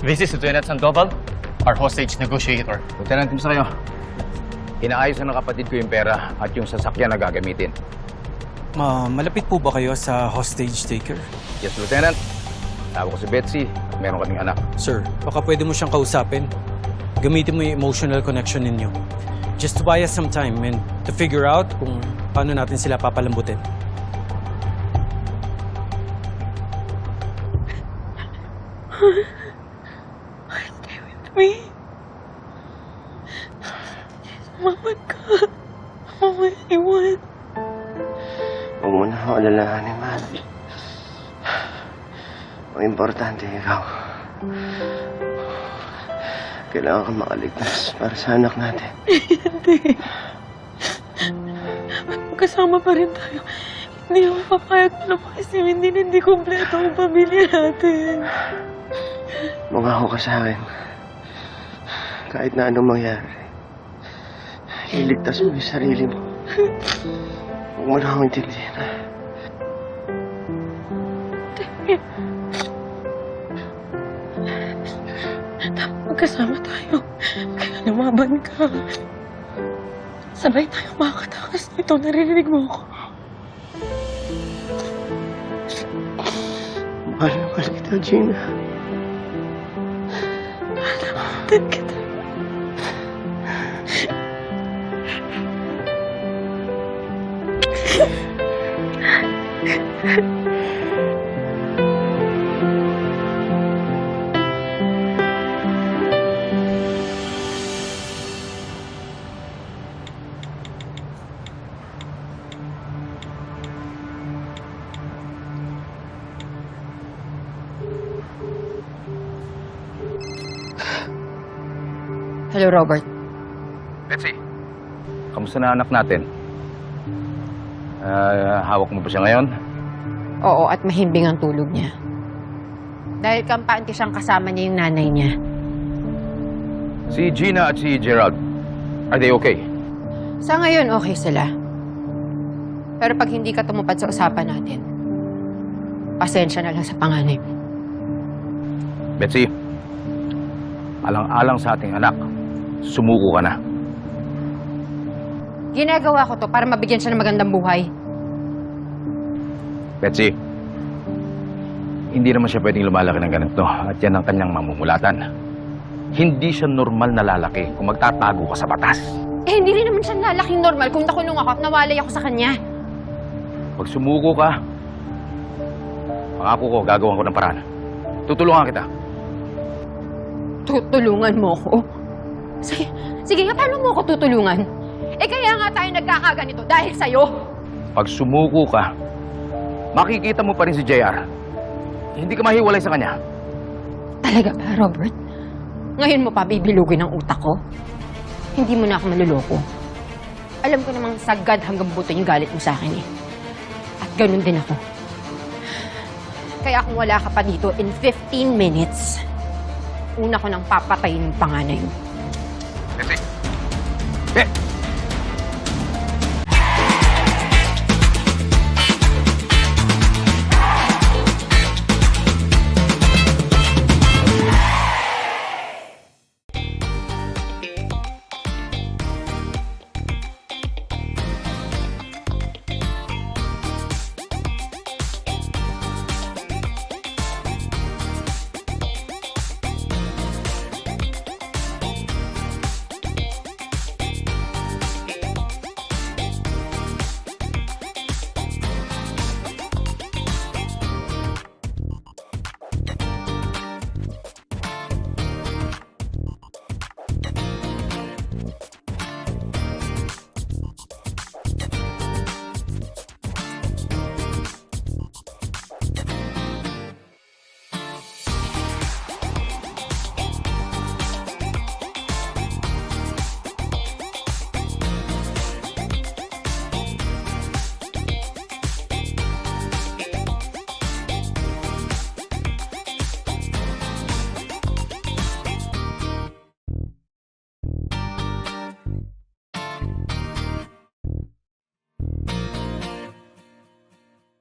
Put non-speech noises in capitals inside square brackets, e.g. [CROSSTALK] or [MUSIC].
This is Lieutenant Sandoval, our hostage negotiator. Lieutenant, kumusta kayo? Inaayos na ng kapatid ko yung pera at yung sasakyan na gagamitin. Ma, malapit po ba kayo sa hostage taker? Yes, Lieutenant. Tawag ko si Betsy. Meron kaming anak. Sir, baka pwede mo siyang kausapin. Gamitin mo yung emotional connection ninyo. Just to buy us some time and to figure out kung paano natin sila papalambutin. [LAUGHS] me. Sumamad ka. May iwan. Huwag mo na ako alalahanin, man. Ang importante, ikaw. Kailangan ka makaligtas para sa anak natin. Hindi. Magkasama pa rin tayo. Hindi ako papayag na lumasin. Hindi na hindi kompleto ang pamilya natin. Mangako ka sa akin. Kahit na anong mangyari. Iligtas mo yung sarili mo. Huwag mo na akong intindihin, ha? Magkasama tayo. Kaya lumaban ka. Sabay tayo makakatakas nito. Naririnig mo ako. Mahal na mahal kita, Gina. Tan [LAUGHS] kita. Hello, Robert. Betsy. Kamusta na anak natin? Ah, hawak mo ba siya ngayon? Oo, at mahimbing ang tulog niya. Dahil kampante siyang kasama niya yung nanay niya. Si Gina at si Gerald, are they okay? Sa ngayon, okay sila. Pero pag hindi ka tumupad sa usapan natin, pasensya na lang sa panganay mo. Betsy, alang-alang sa ating anak, sumuko ka na. Ginagawa ko to para mabigyan siya ng magandang buhay. Betsy, hindi naman siya pwedeng lumalaki ng ganito at yan ang kanyang mamumulatan. Hindi siya normal na lalaki kung magtatago ka sa batas. Eh, hindi rin naman siya lalaking normal kung nakulong ako at nawalay ako sa kanya. Pag sumuko ka, pangako ko, gagawin ko ng paraan. Tutulungan kita. Tutulungan mo ko? Sige, sige nga, paano mo ako tutulungan? Eh, kaya nga tayo nagkakaganito dahil sa'yo. Pag sumuko ka, makikita mo pa rin si JR. Hindi ka mahiwalay sa kanya. Talaga ba, Robert? Ngayon mo pa bibilugin ang utak ko? Hindi mo na ako maluloko. Alam ko namang sagad hanggang buto yung galit mo sa akin eh. At ganun din ako. Kaya kung wala ka pa dito in 15 minutes, una ko nang papatayin yung panganay mo. Betsy! Eh!